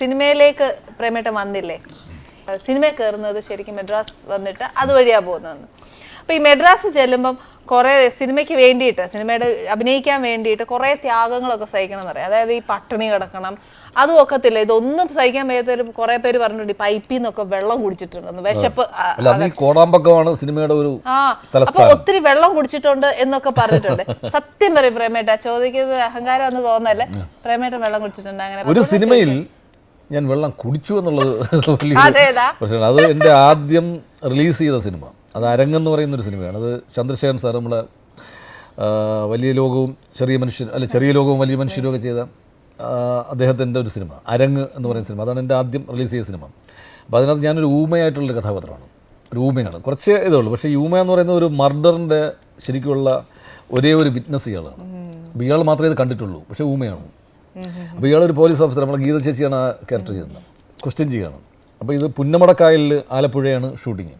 സിനിമയിലേക്ക് പ്രേമേട്ടൻ വന്നില്ലേ? സിനിമ കയറുന്നത് ശരിക്കും മെഡ്രാസ് വന്നിട്ട് അതുവഴിയാ പോകുന്നതെന്ന് അപ്പൊ ഈ മെഡ്രാസ് ചെല്ലുമ്പം കുറെ സിനിമയ്ക്ക് വേണ്ടിയിട്ട് സിനിമയുടെ അഭിനയിക്കാൻ വേണ്ടിയിട്ട് കുറെ ത്യാഗങ്ങളൊക്കെ സഹിക്കണം എന്ന് പറയാം. അതായത് ഈ പട്ടിണി കിടക്കണം അതും ഒക്കത്തില്ല. ഇതൊന്നും സഹിക്കാൻ വയ്യാത്തവർ കുറെ പേര് പറഞ്ഞിട്ടുണ്ട് ഈ പൈപ്പിൽ നിന്നൊക്കെ വെള്ളം കുടിച്ചിട്ടുണ്ടെന്ന്. വിശപ്പ് കോടാമ്പക്കമാണ് സിനിമയുടെ ഒരു ആ അപ്പൊ ഒത്തിരി വെള്ളം കുടിച്ചിട്ടുണ്ട് എന്നൊക്കെ പറഞ്ഞിട്ടുണ്ട്. സത്യം പറയും പ്രേമേട്ട ചോദിക്കുന്നത് അഹങ്കാരം എന്ന് തോന്നല്ലേ? പ്രേമേട്ടൻ വെള്ളം കുടിച്ചിട്ടുണ്ട് അങ്ങനെ ഒരു സിനിമയിൽ ഞാൻ വെള്ളം കുടിച്ചു എന്നുള്ളത് പ്രശ്നമാണ്. അത് എന്റെ ആദ്യം റിലീസ് ചെയ്ത സിനിമ. അത് അരങ്ങെന്ന് പറയുന്ന ഒരു സിനിമയാണ്. അത് ചന്ദ്രശേഖരൻ സാർ നമ്മളെ വലിയ ലോകവും ചെറിയ മനുഷ്യൻ അല്ല ചെറിയ ലോകവും വലിയ മനുഷ്യരും ഒക്കെ ചെയ്ത അദ്ദേഹത്തിന്റെ ഒരു സിനിമ അരങ്ങ് എന്ന് പറയുന്ന സിനിമ. അതാണ് എന്റെ ആദ്യം റിലീസ് ചെയ്ത സിനിമ. അപ്പോൾ അതിനകത്ത് ഞാനൊരു ഊമയായിട്ടുള്ളൊരു കഥാപാത്രമാണ്. ഒരു ഊമയാണ്. കുറച്ച് ഇതേ ഉള്ളൂ. പക്ഷേ ഈ ഊമ എന്ന് പറയുന്ന ഒരു മർഡറിന്റെ ശരിക്കുള്ള ഒരേ ഒരു വിറ്റ്നസ് ഇയാളാണ്. അപ്പോൾ ഇയാൾ മാത്രമേ ഇത് കണ്ടിട്ടുള്ളൂ. പക്ഷേ ഊമയാണ്. അപ്പോൾ ഇയാളൊരു പോലീസ് ഓഫീസർ നമ്മളെ ഗീത ചേച്ചിയാണ് ആ ക്യാരക്ടർ ചെയ്യുന്നത്. ക്വസ്റ്റ്യൻ ചെയ്യണം അപ്പോൾ ഇത് പുന്നമടക്കായലിൽ ആലപ്പുഴയാണ് ഷൂട്ടിങ്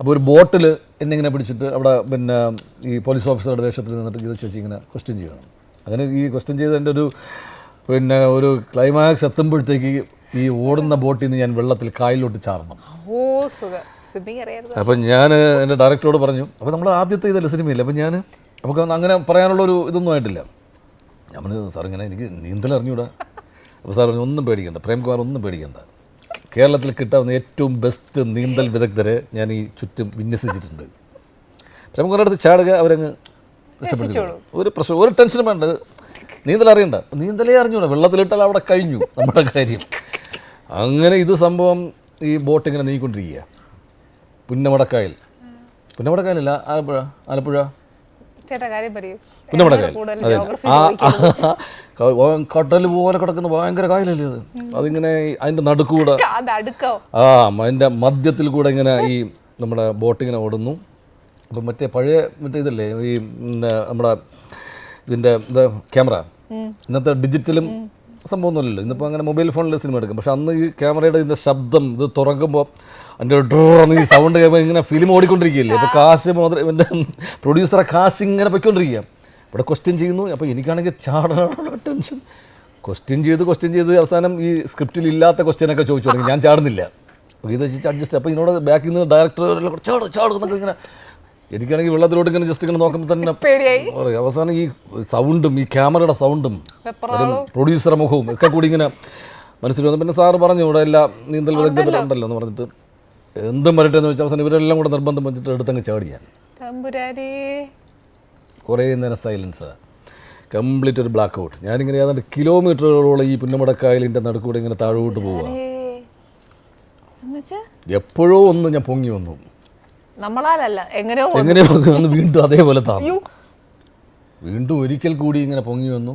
അപ്പോൾ ഒരു ബോട്ടിൽ എന്നെ ഇങ്ങനെ പിടിച്ചിട്ട് അവിടെ പിന്നെ ഈ പോലീസ് ഓഫീസറുടെ വേഷത്തിൽ നിന്നിട്ട് ഗീത ചേച്ചി ഇങ്ങനെ ക്വസ്റ്റ്യൻ ചെയ്യണം അങ്ങനെ ഈ ക്വസ്റ്റ്യൻ ചെയ്തതിന്റെ ഒരു പിന്നെ ഒരു ക്ലൈമാക്സ് എത്തുമ്പോഴത്തേക്ക് ഈ ഓടുന്ന ബോട്ടിൽ നിന്ന് ഞാൻ വെള്ളത്തിൽ കായലിലോട്ട് ചാറണം അപ്പം ഞാൻ എന്റെ ഡയറക്ടറോട് പറഞ്ഞു അപ്പോൾ നമ്മൾ ആദ്യത്തെ ഇതല്ല സിനിമയില്ല? അപ്പം ഞാൻ നമുക്ക് അങ്ങനെ പറയാനുള്ളൊരു ഇതൊന്നും ആയിട്ടില്ല. ഞാൻ സാർ ഇങ്ങനെ എനിക്ക് നീന്തൽ അറിഞ്ഞൂടാ അപ്പോൾ സാർ പറഞ്ഞു ഒന്നും പേടിക്കണ്ട പ്രേംകുമാർ ഒന്നും പേടിക്കണ്ട. കേരളത്തിൽ കിട്ടാവുന്ന ഏറ്റവും ബെസ്റ്റ് നീന്തൽ വിദഗ്ധരെ ഞാൻ ഈ ചുറ്റും വിന്യസിച്ചിട്ടുണ്ട്. പ്രേംകുമാരുടെ അടുത്ത് ചാടുക അവരങ്ങ്. ഒരു പ്രശ്നം ഒരു ടെൻഷനും വേണ്ട. നീന്തൽ അറിയണ്ട. നീന്തലേ അറിഞ്ഞൂടാ. വെള്ളത്തിലിട്ടാൽ അവിടെ കഴിഞ്ഞു നമ്മുടെ കാര്യം. അങ്ങനെ ഇത് സംഭവം ഈ ബോട്ട് ഇങ്ങനെ നീങ്ങിക്കൊണ്ടിരിക്കുക പുന്നമടക്കായൽ. പുന്നമടക്കായലല്ല ആലപ്പുഴ ആലപ്പുഴ. ചേട്ടാ കാര്യം പറയൂ. കടൽ പോലെ കിടക്കുന്ന ഭയങ്കര കായലല്ലേ അത്? അതിങ്ങനെ അതിന്റെ നടുക്കൂടെ. ആ അതിന്റെ മധ്യത്തിൽ കൂടെ ഇങ്ങനെ ഈ നമ്മുടെ ബോട്ട് ഇങ്ങനെ ഓടുന്നു. അപ്പം മറ്റേ പഴയ മറ്റേ ഇതല്ലേ ഈ നമ്മുടെ ഇതിന്റെ എന്താ ക്യാമറ. ഇന്നത്തെ ഡിജിറ്റലും സംഭവമൊന്നുമല്ലല്ലോ. ഇന്നിപ്പോൾ അങ്ങനെ മൊബൈൽ ഫോണിൽ സിനിമ എടുക്കും. പക്ഷെ അന്ന് ഈ ക്യാമറയുടെ ഇതിന്റെ ശബ്ദം ഇത് തുറക്കുമ്പോൾ അതിന്റെ ഡ്രോന്ന് ഈ സൗണ്ട് കേൾക്കുമ്പോൾ ഇങ്ങനെ ഫിലിം ഓടിക്കൊണ്ടിരിക്കുകയില്ലേ. അപ്പോൾ കാശ് മാത്രം ഇവന്റെ പ്രൊഡ്യൂസറെ കാശ് ഇങ്ങനെ പൊയ്ക്കൊണ്ടിരിക്കുക. ഇവിടെ ക്വസ്റ്റ്യൻ ചെയ്യുന്നു. അപ്പോൾ എനിക്കാണെങ്കിൽ ചാടാനുള്ള ടെൻഷൻ ക്വസ്റ്റ്യൻ ചെയ്ത് ക്വസ്റ്റ്യൻ ചെയ്ത് അവസാനം ഈ സ്ക്രിപ്റ്റിൽ ഇല്ലാത്ത ക്വസ്റ്റ്യനൊക്കെ ചോദിച്ചു തുടങ്ങി. ഞാൻ ചാടുന്നില്ല. ഇത് വെച്ചിട്ട് അഡ്ജസ്റ്റ് അപ്പോൾ ഇതിനോട് ബാക്കിൽ നിന്ന് ഡയറക്ടർ ചാട് ചാട് എന്നൊക്കെ ഇങ്ങനെ എനിക്കാണെങ്കിൽ വെള്ളത്തിലോട്ട് ഇങ്ങനെ ജസ്റ്റ് ഇങ്ങനെ നോക്കുമ്പോൾ തന്നെ പേടിയായി. അവസാനം ഈ സൗണ്ടും ഈ ക്യാമറയുടെ സൗണ്ടും പ്രൊഡ്യൂസർ മുഖവും ഒക്കെ കൂടി ഇങ്ങനെ മനസ്സിൽ വന്നു. പിന്നെ സാറ് പറഞ്ഞു ഇവിടെ എല്ലാ നീന്തൽ വിദഗ്ധരുണ്ടല്ലോ എന്ന് പറഞ്ഞിട്ട്. എന്തും വരട്ടെ എന്ന് വെച്ചാൽ അവസാനം ഇവരെല്ലാം കൂടെ നിർബന്ധം വെച്ചിട്ട് എടുത്തങ്ങ് ചാടി ഞാൻ. കുറേ നേരം സൈലൻസ് കംപ്ലീറ്റ് ഒരു ബ്ലാക്ക് ഔട്ട് ഞാനിങ്ങനെ ഏതാണ്ട് കിലോമീറ്ററുകളോളം ഈ പുന്നമടക്കായലിന്റെ നടുക്കൂടെ ഇങ്ങനെ താഴോട്ട് പോവുക എപ്പോഴോ ഒന്ന് ഞാൻ പൊങ്ങി വന്നു. നമ്മളാലല്ല എങ്ങനെയോ എങ്ങനെയോ പൊങ്ങി വന്നു വീണ്ടും അതേപോലെ താന്നു. വീണ്ടും ഒരിക്കൽ കൂടി ഇങ്ങനെ പൊങ്ങി വന്നു.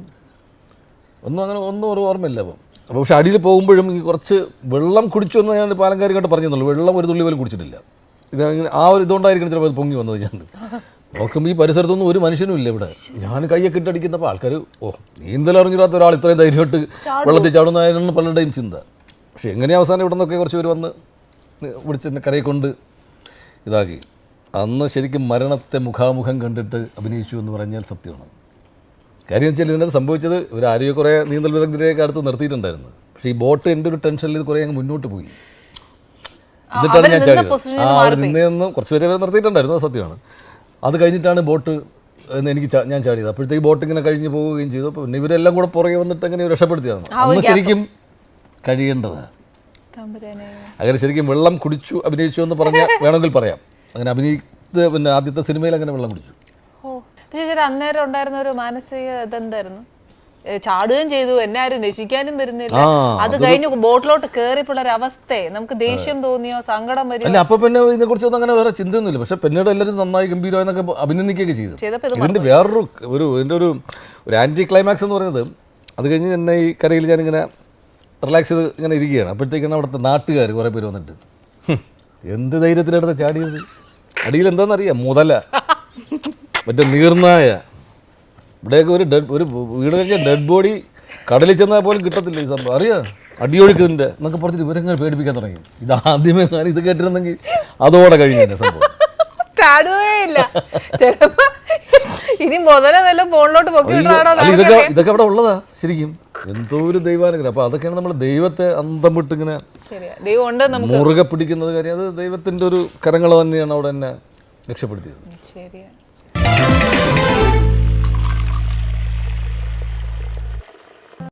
ഒന്നും അങ്ങനെ ഒന്നും ഒരു ഓർമ്മയില്ല അപ്പം അപ്പോൾ പക്ഷെ അടിയിൽ പോകുമ്പോഴും ഈ കുറച്ച് വെള്ളം കുടിച്ചു എന്ന് ഞാൻ പാലങ്കാരിക്കാട്ട് പറഞ്ഞെന്നുള്ളൂ വെള്ളം ഒരു തുള്ളി പോലും കുടിച്ചിട്ടില്ല. ഇത് അങ്ങനെ ആ ഒരു ഇതുകൊണ്ടായിരിക്കും ചിലപ്പോൾ അത് പൊങ്ങി വന്നത് ഞാൻ. നോക്കുമ്പോൾ ഈ പരിസരത്തൊന്നും ഒരു മനുഷ്യനും ഇല്ല ഇവിടെ. ഞാൻ കയ്യൊക്കെ ഇട്ടടിക്കുന്നപ്പോൾ ആൾക്കാർ ഓ നീന്തൽ അറിഞ്ഞില്ലാത്ത ഒരാൾ ഇത്രയും ധൈര്യമായിട്ട് വെള്ളത്തിൽ ചാടുന്നതായിരുന്നു പലരുടെയും ചിന്ത. പക്ഷെ എങ്ങനെ അവസാനം ഇവിടെ നിന്നൊക്കെ കുറച്ച് പേര് വന്ന് വിളിച്ച് കരയെ കൊണ്ട് ഇതാക്കി. അന്ന് ശരിക്കും മരണത്തെ മുഖാമുഖം കണ്ടിട്ട് അഭിനയിച്ചു എന്ന് പറഞ്ഞാൽ സത്യമാണ്. കാര്യം വെച്ചാൽ ഇതിനകത്ത് സംഭവിച്ചത് ഒരു ആരോഗ്യ കുറേ നീന്തൽ വിദഗ്ധരെയൊക്കെ അടുത്ത് നിർത്തിയിട്ടുണ്ടായിരുന്നു. പക്ഷേ ഈ ബോട്ട് എന്റെ ഒരു ടെൻഷനിൽ ഇത് കുറേ അങ്ങ് മുന്നോട്ട് പോയി. എന്നിട്ടാണ് ഞാൻ ചാടി ചാടിയത്. ആ ഒരു നിന്നേന്ന് കുറച്ച് പേരെ നിർത്തിയിട്ടുണ്ടായിരുന്നു അത് സത്യമാണ്. അത് കഴിഞ്ഞിട്ടാണ് ബോട്ട് എന്ന് എനിക്ക് ഞാൻ ചാടിയത്. അപ്പോഴത്തേക്ക് ബോട്ട് ഇങ്ങനെ കഴിഞ്ഞ് പോവുകയും ചെയ്തു. അപ്പോൾ പിന്നെ ഇവരെല്ലാം കൂടെ പുറകെ വന്നിട്ട് അങ്ങനെ രക്ഷപ്പെടുത്തിയതാണ്. അന്ന് ശരിക്കും കഴിയേണ്ടതാണ്. അങ്ങനെ ശരിക്കും വെള്ളം കുടിച്ചു അഭിനയിച്ചു എന്ന് പറഞ്ഞാൽ വേണമെങ്കിൽ പറയാം. അങ്ങനെ അഭിനയിത്ത് പിന്നെ ആദ്യത്തെ സിനിമയിൽ അങ്ങനെ വെള്ളം കുടിച്ചു. ഓ പക്ഷേ ചേട്ടാ അന്നേരം ഉണ്ടായിരുന്ന ഒരു മാനസിക ഇതെന്തായിരുന്നു? ചാടുകയും ചെയ്തു എന്നെ ആരും രക്ഷിക്കാനും വരുന്നില്ല. അത് കഴിഞ്ഞ് ബോട്ടിലോട്ട് കയറിയപ്പോൾ ഒരു അവസ്ഥയെ നമുക്ക് ദേഷ്യം തോന്നിയോ സങ്കടം വരും അപ്പൊ പിന്നെ ഇതിനെ കുറിച്ചൊന്നും അങ്ങനെ വേറെ ചിന്തയൊന്നുമില്ല. പക്ഷെ പിന്നീട് എല്ലാവരും നന്നായി ഗംഭീരമായി എന്നൊക്കെ അഭിനന്ദിക്കുകയൊക്കെ ചെയ്തു. ഇതിന്റെ ഇത് വേറൊരു ഒരു ഇതിന്റെ ഒരു ഒരു ആന്റി ക്ലൈമാക്സ് എന്ന് പറയുന്നത് അത് കഴിഞ്ഞ് എന്നെ ഈ കരയിൽ ഞാനിങ്ങനെ റിലാക്സ് ചെയ്ത് ഇങ്ങനെ ഇരിക്കുകയാണ്. അപ്പോഴത്തേക്കാണ് അവിടുത്തെ നാട്ടുകാർ കുറേ പേര് വന്നിട്ട്. എന്ത് ധൈര്യത്തിനടുത്ത് ചാടിയത്? അടിയിൽ എന്താണെന്നറിയാം മുതല. മറ്റേ നീർനായ. ഇവിടെയൊക്കെ ഒരു ഡെഡ് ഒരു വീടൊക്കെ ഡെഡ് ബോഡി കടലിൽ ചെന്നാൽ പോലും കിട്ടത്തില്ല ഈ സംഭവം. അറിയാം? അടിയൊഴുക്കുന്നതിന്റെ എന്നൊക്കെ പറഞ്ഞിട്ട് ഇവരെങ്ങനെ പേടിപ്പിക്കാൻ തുടങ്ങി. ഇത് ആദ്യമേ ഞാൻ ഇത് കേട്ടിരുന്നെങ്കിൽ അതോടെ കഴിഞ്ഞു സംഭവം. ഇനി മുതല വല്ല ഫോണിലോട്ട് പൊക്കി ഇതൊക്കെ ഇതൊക്കെ ഇവിടെ ഉള്ളതാ ശരിക്കും. എന്തോ ഒരു ദൈവാനുഗ്രഹം. അപ്പൊ അതൊക്കെയാണ് നമ്മൾ ദൈവത്തെ അന്തം വിട്ട് ഇങ്ങനെ മുറുകെ പിടിക്കുന്നത് കാര്യം. അത് ദൈവത്തിന്റെ ഒരു കരങ്ങൾ തന്നെയാണ് അവിടെ എന്നെ രക്ഷപ്പെടുത്തിയത്. ശരിയാ.